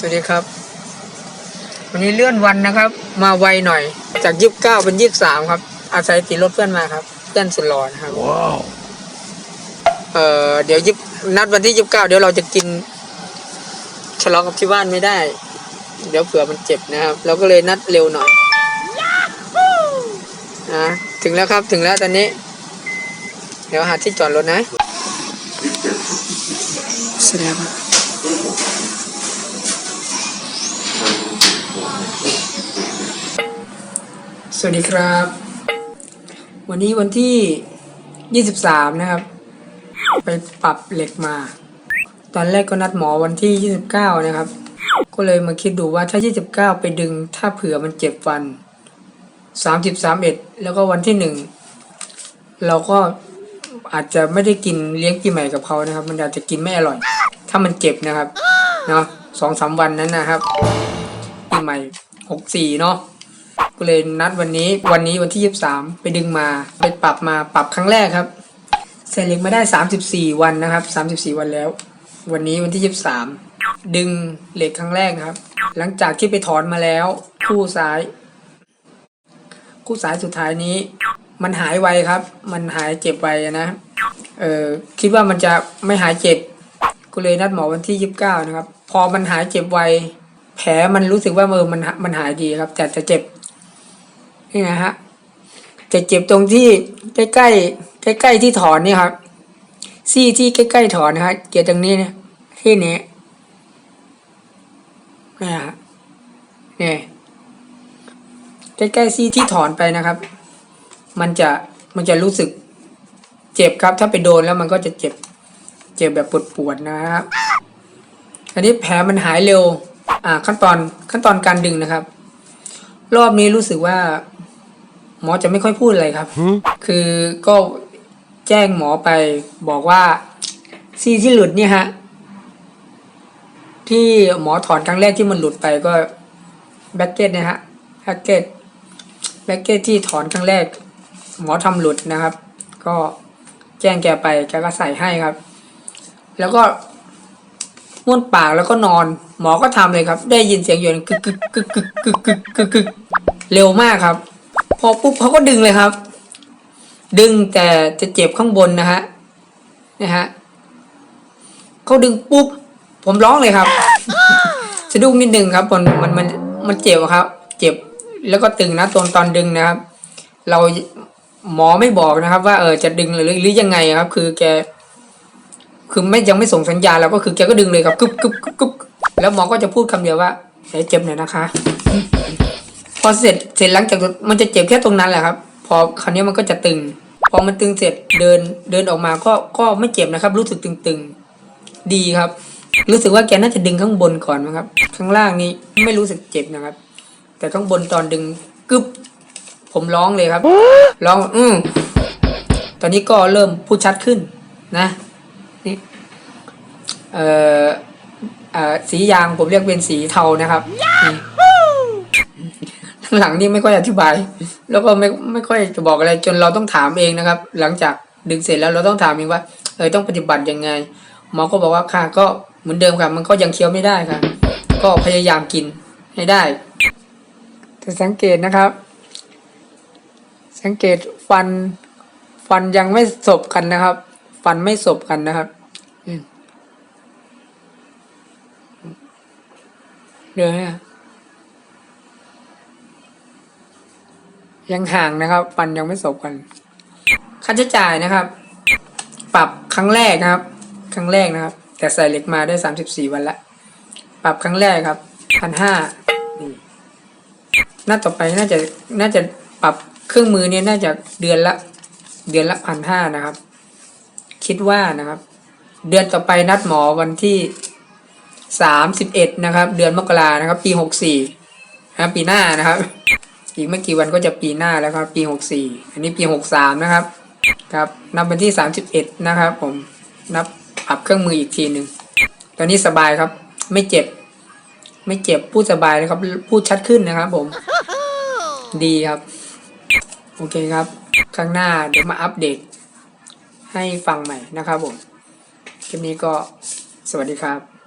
สวัสดีครับ วันนี้เลื่อนวันนะครับ มาไวหน่อย จากยี่สิบเก้าเป็นยี่สิบสามครับ อาศัยติดรถเพื่อนมาครับ เพื่อนสุดหล่อนะครับว้าวเอ่อเดี๋ยวยิบนัดวันที่ยี่สิบเก้าเดี๋ยวเราจะกิน ฉลองกับที่บ้านไม่ได้ เดี๋ยวเผื่อมันเจ็บนะครับ เราก็เลยนัดเร็วหน่อยนะถึงแล้วครับถึงแล้วตอนนี้ เดี๋ยวหาที่จอดรถนะเสวัสดีครับ วันนี้วันที่ 23 นะครับ ไปปรับเหล็กมา ตอนแรกก็นัดหมอวันที่ 29 นะครับ ก็เลยมาคิดดูว่าถ้า 29 ไปดึงถ้าเผื่อมันเจ็บฟัน 30 31 แล้วก็วันที่หนึ่งเราก็อาจจะไม่ได้กินเลี้ยงปีใหม่กับเขานะครับ มันอาจจะกินไม่อร่อย ถ้ามันเจ็บนะครับเนาะสองสามวันนั้นนะครับปีใหม่ 64 เนาะ ก็เลยนัดวันนี้วันนี้วันที่ 23 ไปดึงมาไปปรับมาปรับครั้งแรกครับเสร็จเหล็กมาได้ 34 วันนะครับ 34 วันแล้ว วันนี้วันที่ 23 ดึงเหล็กครั้งแรกนะครับ หลังจากที่ไปถอนมาแล้ว คู่ซ้าย คู่ซ้ายสุดท้ายนี้ มันหายไวครับ มันหายเจ็บไวนะเออคิดว่ามันจะไม่หายเจ็บก็เลยนัดหมอวันที่ 29 นะครับ พอมันหายเจ็บไวแผลมันรู้สึกว่าเออมันมันหายดีครับ แต่จะเจ็บ นี่นะฮะจะเจ็บตรงที่ใกล้ใกล้ใกล้ใกล้ที่ถอนนี่ครับ ซี่ที่ใกล้ใกล้ๆถอนนะฮะเจ็บตรงนี้เนี่ยที่นี้นี่ฮะนี่ใกล้ใกล้ๆซี่ที่ถอนไปนะครับ มันจะมันจะรู้สึกเจ็บครับ ถ้าไปโดนแล้วมันก็จะเจ็บ เจ็บแบบปวดๆนะครับ อันนี้แผลมันหายเร็ว อ่าขั้นตอนขั้นตอนการดึงนะครับ รอบนี้รู้สึกว่า หมอจะไม่ค่อยพูดอะไรครับ คือก็แจ้งหมอไปบอกว่าซี่ที่หลุดเนี่ยฮะ ที่หมอถอนครั้งแรกที่มันหลุดไปก็แบ็กเก็ตนะฮะแบ็กเก็ตแบ็กเก็ตที่ถอนครั้งแรก หมอทำหลุดนะครับ ก็แจ้งแกไปแกก็ใส่ให้ครับ แล้วก็ม้วนปากแล้วก็นอน หมอก็ทำเลยครับ ได้ยินเสียงยนกึกกึกกึกกึกกึกกึกกึกเร็วมากครับ พอปุ๊บเขาก็ดึงเลยครับ ดึงแต่จะเจ็บข้างบนนะฮะนะฮะเขาดึงปุ๊บผมร้องเลยครับ สะดุ้งนิดนึงครับมันมันมันมันเจ็บครับ เจ็บแล้วก็ตึงนะตอนตอนดึงนะครับ เราหมอไม่บอกนะครับ ว่าเออจะดึงหรือหรือยังไงครับ คือแก คือไม่ยังไม่ส่งสัญญาณแล้วก็คือแกก็ดึงเลยครับกึบกึบกึบกึบแล้วหมอก็จะพูดคำเดียวว่าเดี๋ยวเจ็บหน่อยนะคะ อเสร็จเสร็จหลังจากมันจะเจ็บแค่ตรงนั้นแหละครับ พอคราวนี้มันก็จะตึง พอมันตึงเสร็จเดินเดินออกมาก็ก็ไม่เจ็บนะครับ รู้สึกตึงๆ ดีครับ รู้สึกว่าแกน่าจะดึงข้างบนก่อนนะครับ ข้างล่างนี้ไม่รู้สึกเจ็บนะครับ แต่ข้างบนตอนดึงกึบผมร้องเลยครับร้องอืมตอนนี้ก็เริ่มพูดชัดขึ้นนะนี่เอ่อเออสียางผมเรียกเป็นสีเทานะครับนี่ข้าง หลังนี่ไม่ค่อยอธิบาย แล้วก็ไม่ไม่ค่อยจะบอกอะไร จนเราต้องถามเองนะครับ หลังจากดึงเสร็จแล้วเราต้องถามเองว่าเออต้องปฏิบัติยังไง หมอก็บอกว่าค่ะก็เหมือนเดิมค่ะมันก็ยังเคี้ยวไม่ได้ค่ะ ก็พยายามกินให้ได้แต่สังเกตนะครับ สังเกตฟันฟันยังไม่สบกันนะครับ ฟันไม่สบกันนะครับเดี๋ยวนะ ยังห่างนะครับฟันยังไม่สบกัน ค่าใช้จ่ายนะครับ ปรับครั้งแรกนะครับ ครั้งแรกนะครับ แต่ใส่เหล็กมาได้สามสิบสี่วันละ ปรับครั้งแรกครับพันห้าน่าต่อไปน่าจะน่าจะปรับเครื่องมือเนี่ยน่าจะเดือนละ เดือนละพันห้านะครับ คิดว่านะครับ เดือนต่อไปนัดหมอวันที่สามสิบเอ็ดนะครับ เดือนมกรานะครับ ปีหกสี่นะปีหน้านะครับ อีกไม่กี่วันก็จะปีหน้าแล้วครับ ปีหกสี่อันนี้ปีหกสามนะครับ ครับนับวันที่สามสิบเอ็ดนะครับ ผมนับปรับเครื่องมืออีกทีหนึ่งตอนนี้สบายครับ ไม่เจ็บ ไม่เจ็บพูดสบายเลยครับ พูดชัดขึ้นนะครับ ผม ดีครับ โอเคครับข้างหน้าเดี๋ยวมาอัปเดต ให้ฟังใหม่นะครับผมคลิปนี้ก็สวัสดีครับ